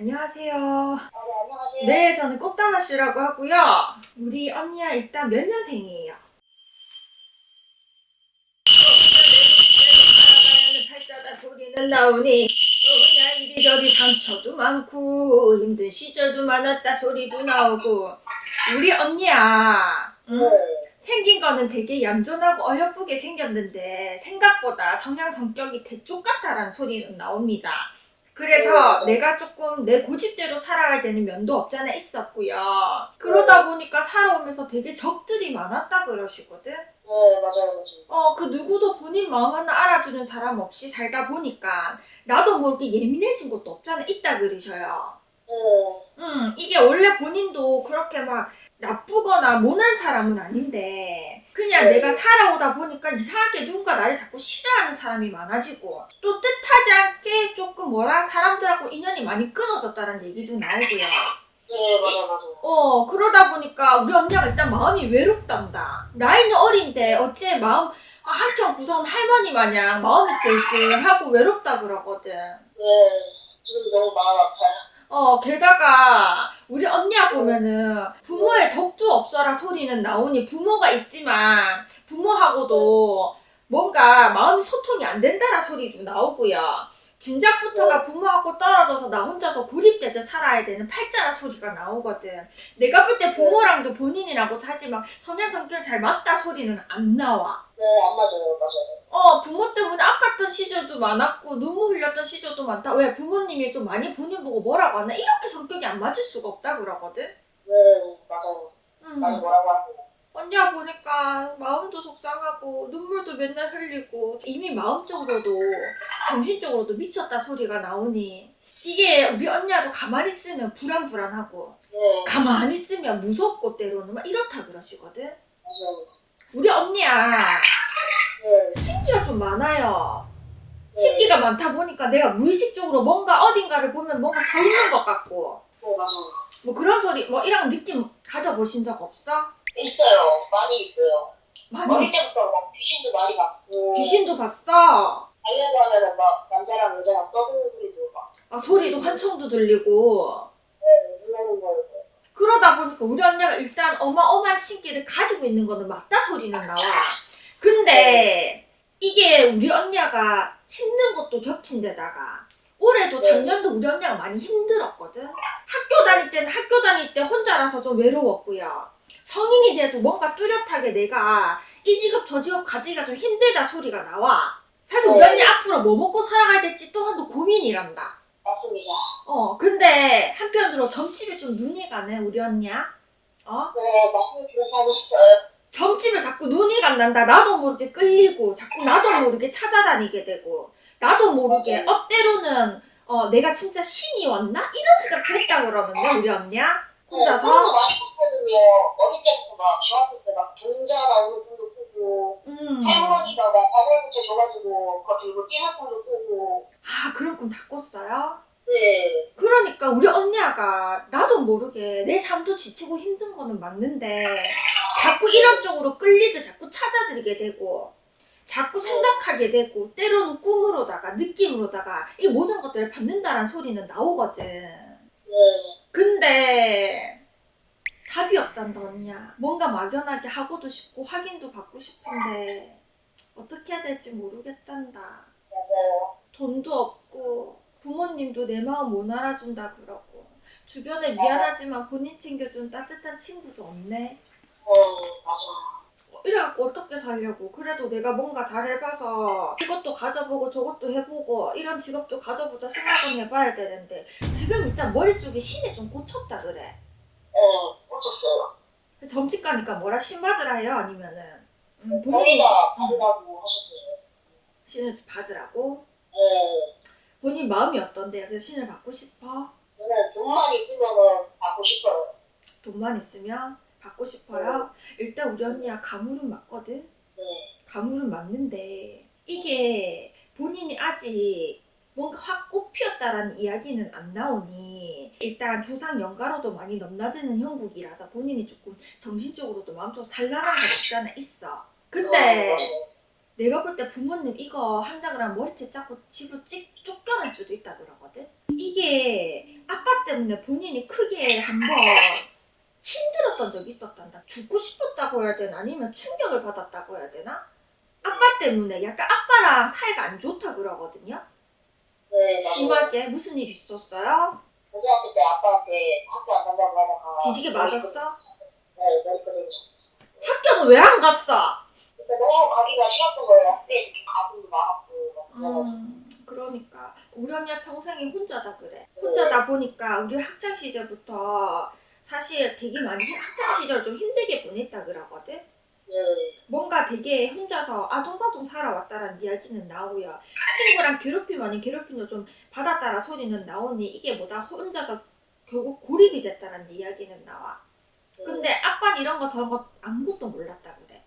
안녕하세요. 아, 네, 안녕하세요. 네, 저는 꽃다나 씨라고 하고요. 우리 언니야 일단 몇 년생이에요? 팔자다 소리는 나오니 어야 이리저리 상처도 많고 힘든 시절도 많았다 소리도 나오고 우리 언니야 응? 네. 생긴 거는 되게 얌전하고 어여쁘게 생겼는데 생각보다 성향 성격이 대쪽 같다라는 소리는 나옵니다. 그래서 네. 내가 조금 내 고집대로 살아가야 되는 면도 없잖아 있었고요. 그러다 보니까 살아오면서 되게 적들이 많았다 그러시거든. 네, 맞아요, 맞아요. 어, 그 누구도 본인 마음 하나 알아주는 사람 없이 살다 보니까 나도 모르게 예민해진 것도 없잖아 있다 그러셔요. 네, 음, 이게 원래 본인도 그렇게 막 나쁘거나 모난 사람은 아닌데 그냥 네. 내가 살아오다 보니까 이상하게 누군가 나를 자꾸 싫어하는 사람이 많아지고 또 뜻 조금 뭐라 사람들하고 인연이 많이 끊어졌다는 얘기도 나오고요. 네, 맞아요, 맞아요. 어 그러다 보니까 우리 언니가 일단 마음이 외롭단다. 나이는 어린데 어째 마음 아, 한켠 구성 할머니 마냥 마음이 쓸쓸하고 외롭다 그러거든. 네, 지금 너무 마음 아파요. 어, 게다가 우리 언니야 보면은 부모의 덕도 없어라 소리는 나오니 부모가 있지만 부모하고도 뭔가 마음이 소통이 안 된다라 소리도 나오고요. 진작부터가 부모하고 떨어져서 나 혼자서 고립돼서 살아야 되는 팔자라 소리가 나오거든. 내가 볼 때 부모랑도 본인이라고 사지만 성향 성격 잘 맞다 소리는 안 나와. 네, 안 맞아요, 맞아요. 어, 부모 때문에 아팠던 시절도 많았고, 눈물 흘렸던 시절도 많다. 왜? 부모님이 좀 많이 본인 보고 뭐라고 하나? 이렇게 성격이 안 맞을 수가 없다 그러거든? 네, 맞아요. 음. 많이 뭐라고 하세요. 언니야 보니까 마음도 속상하고, 눈물도 맨날 흘리고, 이미 마음적으로도, 정신적으로도 미쳤다 소리가 나오니, 이게 우리 언니야도 가만히 있으면 불안불안하고, 네, 가만히 있으면 무섭고 때로는 막 이렇다 그러시거든? 맞아요. 우리 언니야, 네, 신기가 좀 많아요. 신기가 많다 보니까 내가 무의식적으로 뭔가 어딘가를 보면 뭔가 서 있는 것 같고 네, 맞아요. 뭐 그런 소리 뭐 이런 느낌 가져보신 적 없어? 있어요. 많이 있어요. 많이 어릴 있- 때부터 막 귀신도 많이 봤고. 귀신도 봤어. 자려고 하면은 막 남자랑 여자랑 떠드는 소리도 막. 아, 소리도 환청도 들리고 네, 놀라는 거예요. 그러다 보니까 우리 언니가 일단 어마어마한 신기를 가지고 있는 거는 맞다 소리는 나와. 근데 이게 우리 언니가 힘든 것도 겹친 데다가 올해도 네. 작년도 우리 언니가 많이 힘들었거든. 학교 다닐 때는 학교 다닐 때 혼자라서 좀 외로웠고요. 성인이 돼도 뭔가 뚜렷하게 내가 이 직업 저 직업 가지기가 좀 힘들다 소리가 나와. 사실 우리 네. 언니 앞으로 뭐 먹고 살아가야 될지 또한도 고민이란다. 맞습니다. 어, 근데 한편으로 점집에 좀 눈이 가네, 우리 언니야. 어? 네, 그래서 하겠어요. 점집에 자꾸 눈이 간단다. 나도 모르게 끌리고, 자꾸 나도 모르게 찾아다니게 되고, 나도 모르게, 어, 때로는, 어, 내가 진짜 신이 왔나? 이런 생각도 했다 그러는데, 우리 언니야? 혼자서? 네, 꿨거든요. 어릴 때부터 막 중학교 때막 경자 나오는 꿈도 꾸고 음. 할머니가 막 바늘붙여 줘가지고 그거 들고 뛰는 꿈도 꾸고 아, 그런 꿈 다 꿨어요? 네, 그러니까 우리 언니가 나도 모르게 내 삶도 지치고 힘든 거는 맞는데 자꾸 이런 쪽으로 끌리듯 자꾸 찾아들게 되고 자꾸 생각하게 되고 때로는 꿈으로다가 느낌으로다가 이 모든 것들을 받는다는 소리는 나오거든. 네, 근데 답이 없단다 언니야. 뭔가 막연하게 하고도 싶고 확인도 받고 싶은데 어떻게 해야 될지 모르겠단다. 돈도 없고 부모님도 내 마음 못 알아준다 그러고 주변에 미안하지만 본인 챙겨준 따뜻한 친구도 없네. 어, 이래갖고 어떻게 살려고 그래도 내가 뭔가 잘해봐서 이것도 가져보고 저것도 해보고 이런 직업도 가져보자 생각은 해봐야 되는데 지금 일단 머릿속에 신에 좀 꽂혔다 그래 네, 꽂혔어요. 점집 가니까 뭐라 신 받으라 해요 아니면은 음, 본인이 본인이 시- 음, 받으라고 하셨어요. 신을 받으라고 네, 본인 마음이 어떤데요? 그래서 신을 받고 싶어? 저는 돈만 있으면은 받고 싶어요. 돈만 있으면 받고 싶어요. 일단 우리 언니야 가물은 맞거든. 네, 가물은 맞는데 이게 본인이 아직 뭔가 확 꽃피었다라는 이야기는 안 나오니 일단 조상 연가로도 많이 넘나드는 형국이라서 본인이 조금 정신적으로도 마음적으로 산란한 거 없잖아 있어. 어, 근데. 내가 볼 때 부모님 이거 한다 그러면 머리채 잡고 집으로 찍 쫓겨날 수도 있다 그러거든. 이게 아빠 때문에 본인이 크게 한번 힘들었던 적이 있었단다. 죽고 싶었다고 해야 되나 아니면 충격을 받았다고 해야 되나? 아빠 때문에 약간 아빠랑 사이가 안 좋다 그러거든요. 네. 심하게 무슨 일 있었어요? 고등학교 때 아빠한테 학교 안 간다고 하다가 뒤지게 맞았어? 네. 학교는 왜 안 갔어? 그때 너무 가기가 싫었던 거예요. 학교에 좀 가슴이 많았고 막 그래가지고. 음, 그러니까 우리 언니가 평생이 혼자다 그래. 혼자다 보니까 우리 학창 시절부터 사실 되게 많이 힘- 학창 시절 좀 힘들게 보냈다 그러거든. 되게 혼자서 아둥바둥 살아왔다라는 이야기는 나오고요. 친구랑 괴롭힘 아닌 괴롭힘도 좀 받았다라 소리는 나오니 이게 뭐다 혼자서 결국 고립이 됐다라는 이야기는 나와. 네. 근데 아빠는 이런 거 저런 거 아무것도 몰랐다 그래.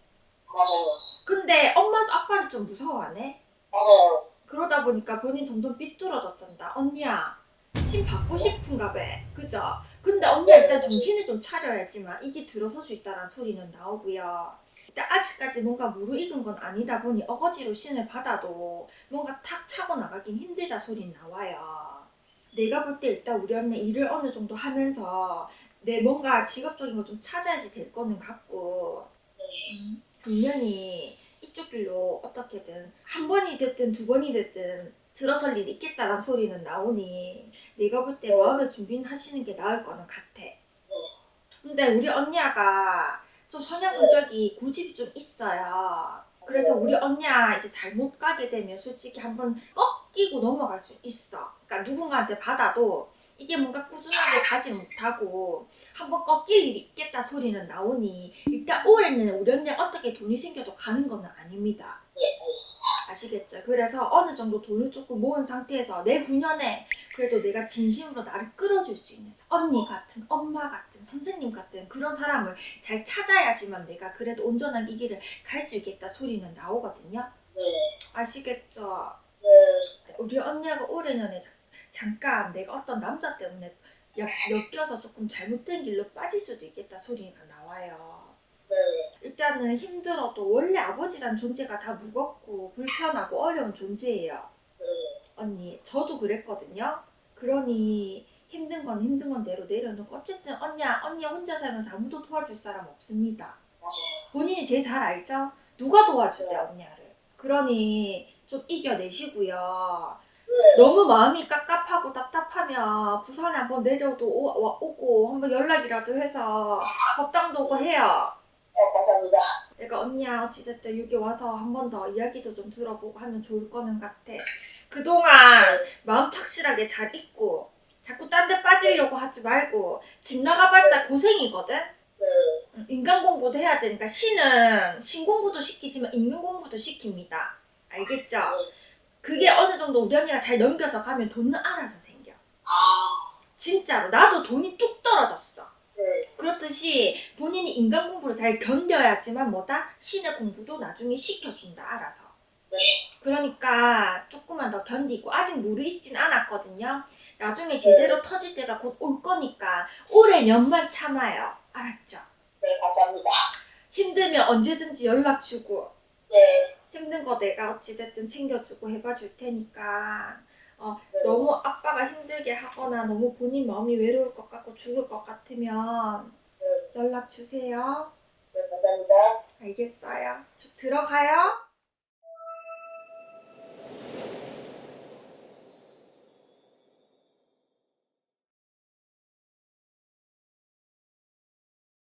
맞아요. 근데 엄마도 아빠를 좀 무서워하네. 맞아요. 그러다 보니까 본인 점점 삐뚤어졌단다. 언니야, 신 받고 싶은가 봐. 그죠? 근데 언니야 일단 정신을 좀 차려야지만 이게 들어설 수 있다는 소리는 나오고요. 아직까지 뭔가 무르익은 건 아니다 보니 어거지로 신을 받아도 뭔가 탁 차고 나가긴 힘들다 소리는 나와요. 내가 볼 때 일단 우리 언니 일을 어느 정도 하면서 내 뭔가 직업적인 거좀 찾아야지 될 거는 같고 네. 음, 분명히 이쪽 길로 어떻게든 한 번이 됐든 두 번이 됐든 들어설 일이 있겠다는 소리는 나오니 내가 볼 때 마음의 준비는 하시는 게 나을 거는 같아. 근데 우리 언니가 좀 성향 성격이 고집이 좀 있어요. 그래서 우리 언니야 이제 잘못 가게 되면 솔직히 한번 꺾이고 넘어갈 수 있어. 그러니까 누군가한테 받아도 이게 뭔가 꾸준하게 가지 못하고 한번 꺾일 일이 있겠다 소리는 나오니 일단 올해는 우리 언니 어떻게 돈이 생겨도 가는 거는 아닙니다. 예. 아시겠죠? 그래서 어느 정도 돈을 조금 모은 상태에서 내 9년에 그래도 내가 진심으로 나를 끌어줄 수 있는 언니 같은, 엄마 같은, 선생님 같은 그런 사람을 잘 찾아야지만 내가 그래도 온전한 이 길을 갈 수 있겠다 소리는 나오거든요. 네, 아시겠죠? 네, 우리 언니하고 자- 잠깐 내가 어떤 남자 때문에 엮, 엮여서 조금 잘못된 길로 빠질 수도 있겠다 소리가 나와요. 네, 일단은 힘들어도 원래 아버지란 존재가 다 무겁고 불편하고 어려운 존재예요. 네, 언니, 저도 그랬거든요. 그러니 힘든 건 힘든 건 대로 내려놓고 어쨌든 언니야, 언니 혼자 살면서 아무도 도와줄 사람 없습니다. 본인이 제일 잘 알죠? 누가 도와주대 언니를. 그러니 좀 이겨내시고요. 네, 너무 마음이 깝깝하고 답답하면 부산에 한번 내려도 오, 와- 오고 한번 연락이라도 해서 법당도 오고 해요. 네, 감사합니다. 내가 언니야 어찌됐든 여기 와서 한 번 더 이야기도 좀 들어보고 하면 좋을 거는 같아. 그동안 마음 착실하게 잘 있고 자꾸 딴 데 빠지려고 하지 말고 집 나가봤자 고생이거든? 네, 응, 인간 공부도 해야 되니까 신은 신 공부도 시키지만 인간 공부도 시킵니다. 알겠죠? 그게 어느 정도 우리 언니가 잘 넘겨서 가면 돈은 알아서 생겨. 아, 진짜로 나도 돈이 뚝 떨어졌어. 네, 그렇듯이 본인이 인간 공부를 잘 견뎌야지만 뭐다 신의 공부도 나중에 시켜준다 알아서. 네, 그러니까 조금만 더 견디고 아직 무르익진 않았거든요. 나중에 제대로 터질 때가 곧 올 거니까 올해 년만 참아요. 알았죠? 네, 감사합니다. 힘들면 언제든지 연락 주고 네, 힘든 거 내가 어찌됐든 챙겨주고 해봐줄 테니까 어, 네, 너무 아빠가 힘들게 하거나 너무 본인 마음이 외로울 것 같고 죽을 것 같으면 네, 연락 주세요. 네, 감사합니다. 알겠어요. 저 들어가요.